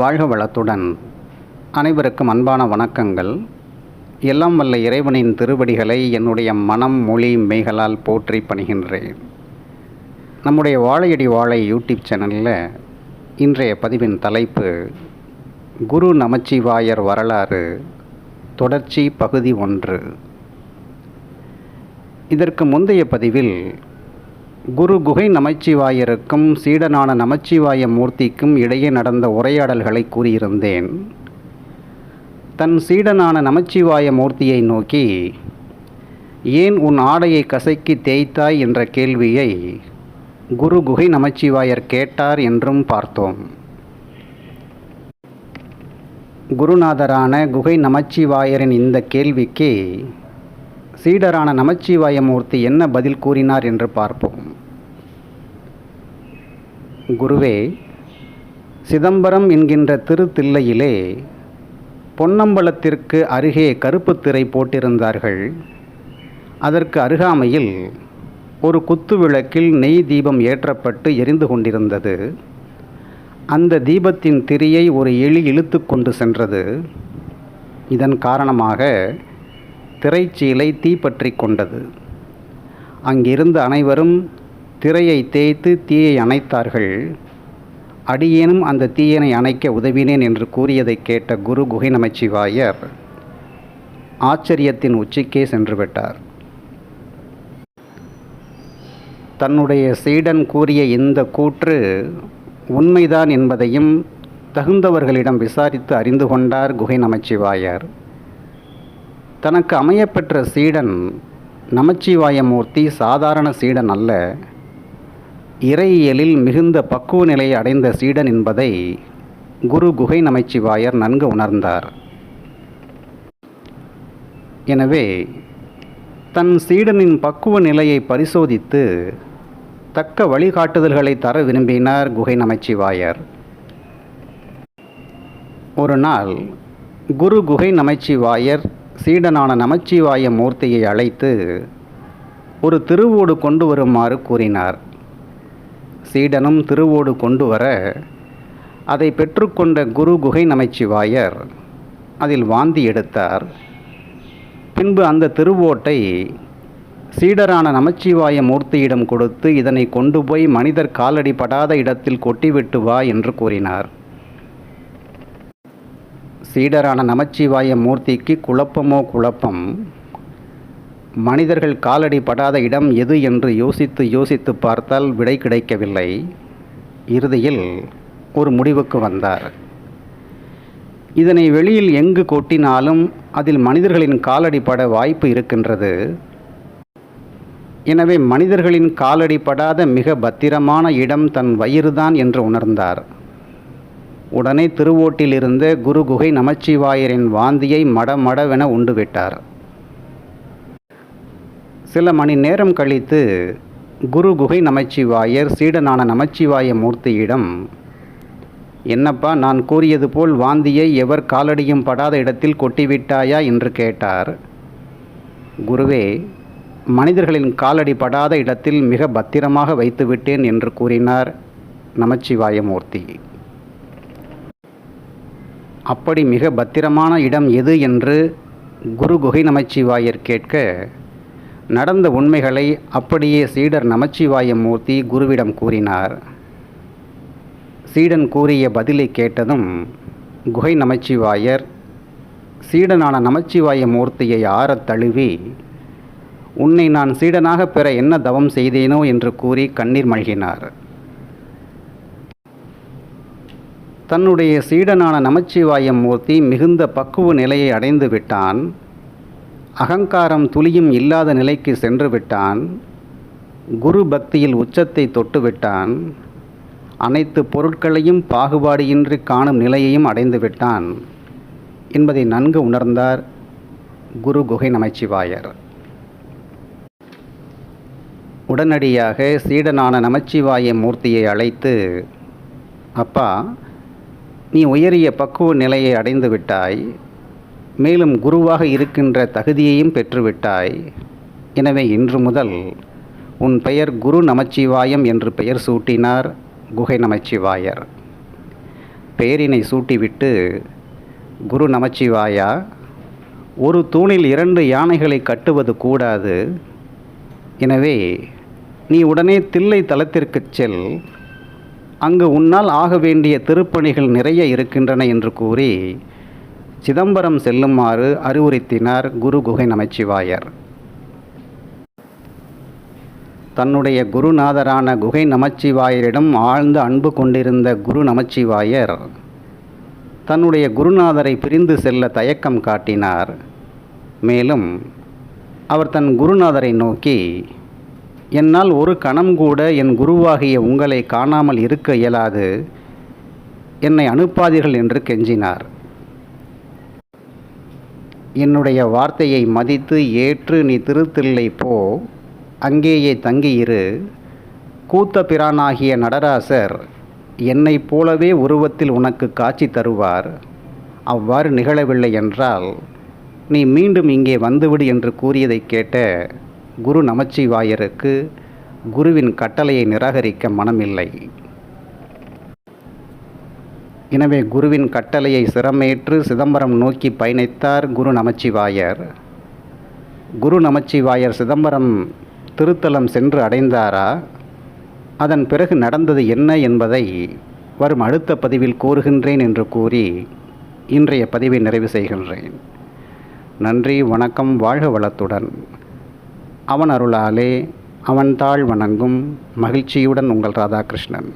வாழ்க வளத்துடன். அனைவருக்கும் அன்பான வணக்கங்கள். எல்லாம் வல்ல இறைவனின் திருவடிகளை என்னுடைய மனம் மொழி மெய்களால் போற்றி பணிகின்றேன். நம்முடைய வாழையடி வாழை யூடியூப் சேனலில் இன்றைய பதிவின் தலைப்பு குரு நமச்சிவாயர் வரலாறு தொடர்ச்சி பகுதி ஒன்று. இதற்கு முந்தைய பதிவில் குரு குகை நமச்சிவாயருக்கும் சீடனான நமச்சிவாய மூர்த்திக்கும் இடையே நடந்த உரையாடல்களை கூறியிருந்தேன். தன் சீடனான நமச்சிவாய மூர்த்தியை நோக்கி ஏன் உன் ஆடையை கசக்கி தேய்த்தாய்? என்ற கேள்வியை குரு குகை நமச்சிவாயர் கேட்டார் என்றும் பார்த்தோம். குருநாதரான குகை நமச்சிவாயரின் இந்த கேள்விக்கு சீடரான நமச்சிவாய மூர்த்தி என்ன பதில் கூறினார்? என்று பார்ப்போம். குருவே சிதம்பரம் என்கின்ற திருத்தில்லையிலே பொன்னம்பலத்திற்கு அருகே கருப்பு திரை போட்டிருந்தார்கள். அதற்கு அருகாமையில் ஒரு குத்து விளக்கில் நெய் தீபம் ஏற்றப்பட்டு எரிந்து கொண்டிருந்தது. அந்த தீபத்தின் திரியை ஒரு எலி இழுத்து கொண்டு சென்றது. இதன் காரணமாக திரைச்சீலை தீப்பற்றி கொண்டது. அங்கிருந்த அனைவரும் திரையை தேய்த்து தீயை அணைத்தார்கள். அடியேனும் அந்த தீயனை அணைக்க உதவினேன் என்று கூறியதை கேட்ட குரு குகை நமச்சிவாயர் ஆச்சரியத்தின் உச்சிக்கே சென்று விட்டார். தன்னுடைய சீடன் கூறிய இந்த கூற்று உண்மைதான் என்பதையும் தகுந்தவர்களிடம் விசாரித்து அறிந்து கொண்டார் குகை நமச்சிவாயர் தனக்கு அமையப்பெற்ற சீடன் நமச்சிவாயமூர்த்தி சாதாரண சீடன் அல்ல. இறையியலில் மிகுந்த பக்குவ நிலையை அடைந்த சீடன் என்பதை குரு குகை நமச்சிவாயர் நன்கு உணர்ந்தார். எனவே தன் சீடனின் பக்குவ நிலையை பரிசோதித்து தக்க வழிகாட்டுதல்களை தர விரும்பினார் குகை நமச்சிவாயர். ஒரு நாள் குரு குகை நமச்சிவாயர் சீடனான நமச்சிவாய மூர்த்தியை அழைத்து ஒரு திருவோடு கொண்டு வருமாறு கூறினார். சீடனும் திருவோடு கொண்டு வர அதை பெற்றுக்கொண்ட குரு குகை நமச்சிவாயர் அதில் வாந்தி எடுத்தார். பின்பு அந்த திருவோட்டை சீடரான நமச்சிவாய மூர்த்தியிடம் கொடுத்து இதனை கொண்டு போய் மனிதர் காலடி படாத இடத்தில் கொட்டிவிட்டு வா என்று கூறினார். சீடரான நமச்சிவாய மூர்த்திக்கு குழப்பமோ குழப்பம் மனிதர்கள் காலடி படாத இடம் எது என்று யோசித்து யோசித்து பார்த்தால் விடை கிடைக்கவில்லை. இறுதியில் ஒரு முடிவுக்கு வந்தார். இதனை வெளியில் எங்கு கொட்டினாலும் அதில் மனிதர்களின் காலடி பட வாய்ப்பு இருக்கின்றது. எனவே மனிதர்களின் காலடி படாத மிக பத்திரமான இடம் தன் வயிறுதான் என்று உணர்ந்தார். உடனே திருவோட்டிலிருந்த குரு குகை நமச்சிவாயரின் வாந்தியை மடமடவென உண்டுவிட்டார். சில மணி நேரம் கழித்து குரு குகை நமச்சிவாயர் சீடனான நமச்சிவாய மூர்த்தியிடம் என்னப்பா நான் கூறியது போல் வாந்தியை எவர் காலடியும் படாத இடத்தில் கொட்டிவிட்டாயா? என்று கேட்டார். குருவே மனிதர்களின் காலடி படாத இடத்தில் மிக பத்திரமாக வைத்துவிட்டேன் என்று கூறினார் நமச்சிவாய மூர்த்தி. அப்படி மிக பத்திரமான இடம் எது? என்று குரு குகை நமச்சிவாயர் கேட்க நடந்த உண்மைகளை அப்படியே சீடர் நமச்சிவாயம் மூர்த்தி குருவிடம் கூறினார். சீடன் கூறிய பதிலை கேட்டதும் குகை நமச்சிவாயர் சீடனான நமச்சிவாய மூர்த்தியை ஆறத் தழுவி உன்னை நான் சீடனாக பெற என்ன தவம் செய்தேனோ? என்று கூறி கண்ணீர் மழ்கினார் தன்னுடைய சீடனான நமச்சிவாய மூர்த்தி மிகுந்த பக்குவ நிலையை அடைந்து விட்டான். அகங்காரம் துளியும் இல்லாத நிலைக்கு சென்று விட்டான். குரு பக்தியில் உச்சத்தை தொட்டுவிட்டான் அனைத்து பொருட்களையும் பாகுபாடியின்றி காணும் நிலையையும் அடைந்து விட்டான். என்பதை நன்கு உணர்ந்தார் குரு குகை நமச்சிவாயர். உடனடியாக சீடனான நமச்சிவாய மூர்த்தியை அழைத்து அப்பா நீ உயரிய பக்குவ நிலையை அடைந்து விட்டாய். மேலும் குருவாக இருக்கின்ற தகுதியையும் பெற்றுவிட்டாய். எனவே இன்று முதல் உன் பெயர் குரு நமச்சிவாயம் என்று பெயர் சூட்டினார் குகை நமச்சிவாயர். பெயரினை சூட்டிவிட்டு குரு நமச்சிவாயா ஒரு தூணில் இரண்டு யானைகளை கட்டுவது கூடாது. எனவே நீ உடனே தில்லை தலத்திற்குச் செல். அங்கு உன்னால் ஆக வேண்டிய திருப்பணிகள் நிறைய இருக்கின்றன என்று கூறி சிதம்பரம் செல்லுமாறு அறிவுறுத்தினார் குரு குகை நமச்சிவாயர் தன்னுடைய குருநாதரான குகை நமச்சிவாயரிடம் ஆழ்ந்த அன்பு கொண்டிருந்த குரு நமச்சிவாயர் தன்னுடைய குருநாதரை பிரிந்து செல்ல தயக்கம் காட்டினார். மேலும் அவர் தன் குருநாதரை நோக்கி என்னால் ஒரு கணம் கூட என் குருவாகிய உங்களை காணாமல் இருக்க இயலாது. என்னை அனுப்பாதீர்கள் என்று கெஞ்சினார். என்னுடைய வார்த்தையை மதித்து ஏற்று நீ திருத்தில்லை போ அங்கேயே தங்கியிரு. கூத்த பிரானாகிய நடராசர் என்னைப் போலவே உருவத்தில் உனக்கு காட்சி தருவார். அவ்வாறு நிகழவில்லை என்றால் நீ மீண்டும் இங்கே வந்துவிடு என்று கூறியதைக் கேட்ட குரு நமச்சிவாயருக்கு குருவின் கட்டளையை நிராகரிக்க மனமில்லை. எனவே குருவின் கட்டளையை சிரமேற்று சிதம்பரம் நோக்கி பயணித்தார் குரு நமச்சிவாயர். குரு நமச்சிவாயர் சிதம்பரம் திருத்தலம் சென்று அடைந்தாரா? அதன் பிறகு நடந்தது என்ன என்பதை வரும் அடுத்த பதிவில் கூறுகின்றேன் என்று கூறி இன்றைய பதிவை நிறைவு செய்கின்றேன். நன்றி வணக்கம் வாழ்க வளத்துடன். அவன் அருளாலே அவன் தாழ் வணங்கும் மகிழ்ச்சியுடன் உங்கள் ராதாகிருஷ்ணன்.